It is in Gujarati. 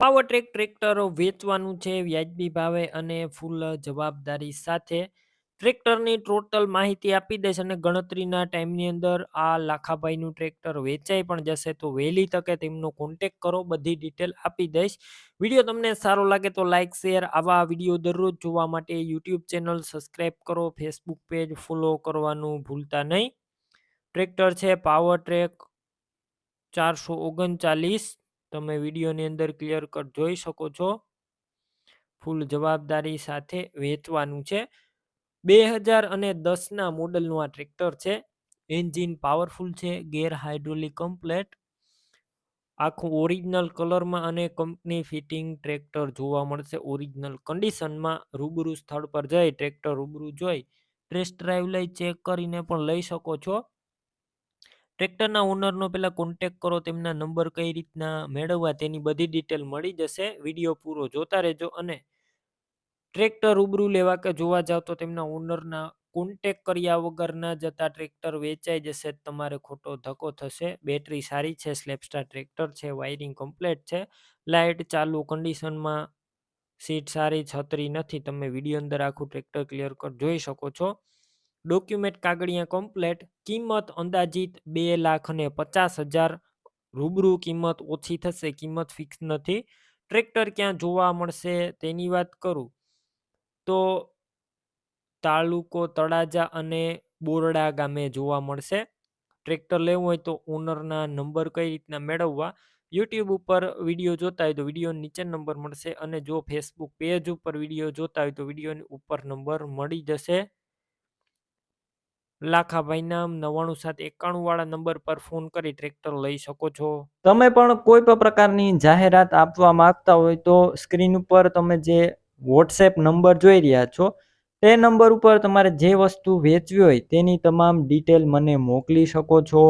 પાવર ટ્રેક ટ્રેક્ટરો વેચવાનું છે વ્યાજબી ભાવે અને ફૂલ જવાબદારી સાથે. ટ્રેક્ટરની ટોટલ માહિતી આપી દઈશ અને ગણતરીના ટાઈમની અંદર આ લાખાભાઈનું ટ્રેક્ટર વેચાઈ પણ જશે તો વહેલી તકે તેમનો કોન્ટેક કરો, બધી ડિટેલ આપી દઈશ. વીડિયો તમને સારો લાગે તો લાઇક શેર, આવા વીડિયો દરરોજ જોવા માટે યુટ્યુબ ચેનલ સબસ્ક્રાઈબ કરો, ફેસબુક પેજ ફોલો કરવાનું ભૂલતા નહીં. ટ્રેક્ટર છે પાવર ટ્રેક ચારસો ઓગણચાલીસ. તમે વિડીયોની અંદર ક્લિયર કટ જોઈ શકો છો. ફૂલ જવાબદારી સાથે વેચવાનું છે. બે હજાર અને દસના મોડલનું આ ટ્રેક્ટર છે. એન્જિન પાવરફુલ છે, ગેર હાઇડ્રોલિક કમ્પ્લેટ. આખું ઓરિજિનલ કલરમાં અને કંપની ફિટિંગ ટ્રેક્ટર જોવા મળશે. ઓરિજિનલ કન્ડિશનમાં રૂબરૂ સ્થળ પર જઈ ટ્રેક્ટર રૂબરૂ જોઈ, ટેસ્ટ ડ્રાઈવ લઈ ચેક કરીને પણ લઈ શકો છો. ટ્રેક્ટરના ઓનરનો પહેલાં કોન્ટેક કરો, તેમના નંબર કઈ રીતના મેળવવા તેની બધી ડિટેલ મળી જશે. વીડિયો પૂરો જોતા રહેજો અને ટ્રેક્ટર રૂબરૂ લેવા કે જોવા જાવ તો તેમના ઓનરના કોન્ટેક કર્યા વગર ના જતા ટ્રેક્ટર વેચાઈ જશે, તમારે ખોટો ધક્કો થશે. બેટરી સારી છે સ્લેપસ્ટાર ટ્રેક્ટર છે વાયરિંગ કમ્પ્લેટ છે. લાઇટ ચાલુ કન્ડિશનમાં સીટ સારી, છતરી નથી. તમે વીડિયો અંદર આખું ટ્રેક્ટર ક્લિયર કટ જોઈ શકો છો. ડોક્યુમેન્ટ કાગળિયા કમ્પ્લેટ, કિંમત અંદાજિત બે લાખ અને પચાસ હજાર, રૂબરૂ કિંમત ઓછી થશે, કિંમત ફિક્સ નથી. ટ્રેક્ટર ક્યાં જોવા મળશે તેની વાત કરું? તો તાલુકો તળાજા અને બોરડા ગામે જોવા મળશે. ટ્રેક્ટર લેવું હોય તો ઓનરના નંબર કઈ રીતના મેળવવા? યુટ્યુબ ઉપર વીડિયો જોતા હોય તો વીડિયો નીચે નંબર મળશે અને જો ફેસબુક પેજ ઉપર વીડિયો જોતા હોય તો વિડીયોની ઉપર નંબર મળી જશે. લાખાભાઈ નામ નવ્વાણું સાત, એકાણું વાળા નંબર પર ફોન કરી ટ્રેક્ટર લઈ શકો છો. તમે પણ કોઈ પણ પ્રકારની જાહેરાત આપવા માંગતા હોય તો સ્ક્રીન ઉપર તમે જે વોટ્સએપ નંબર જોઈ રહ્યા છો, તે નંબર ઉપર તમારે જે વસ્તુ વેચવી હોય તેની તમામ ડિટેલ મને મોકલી શકો છો.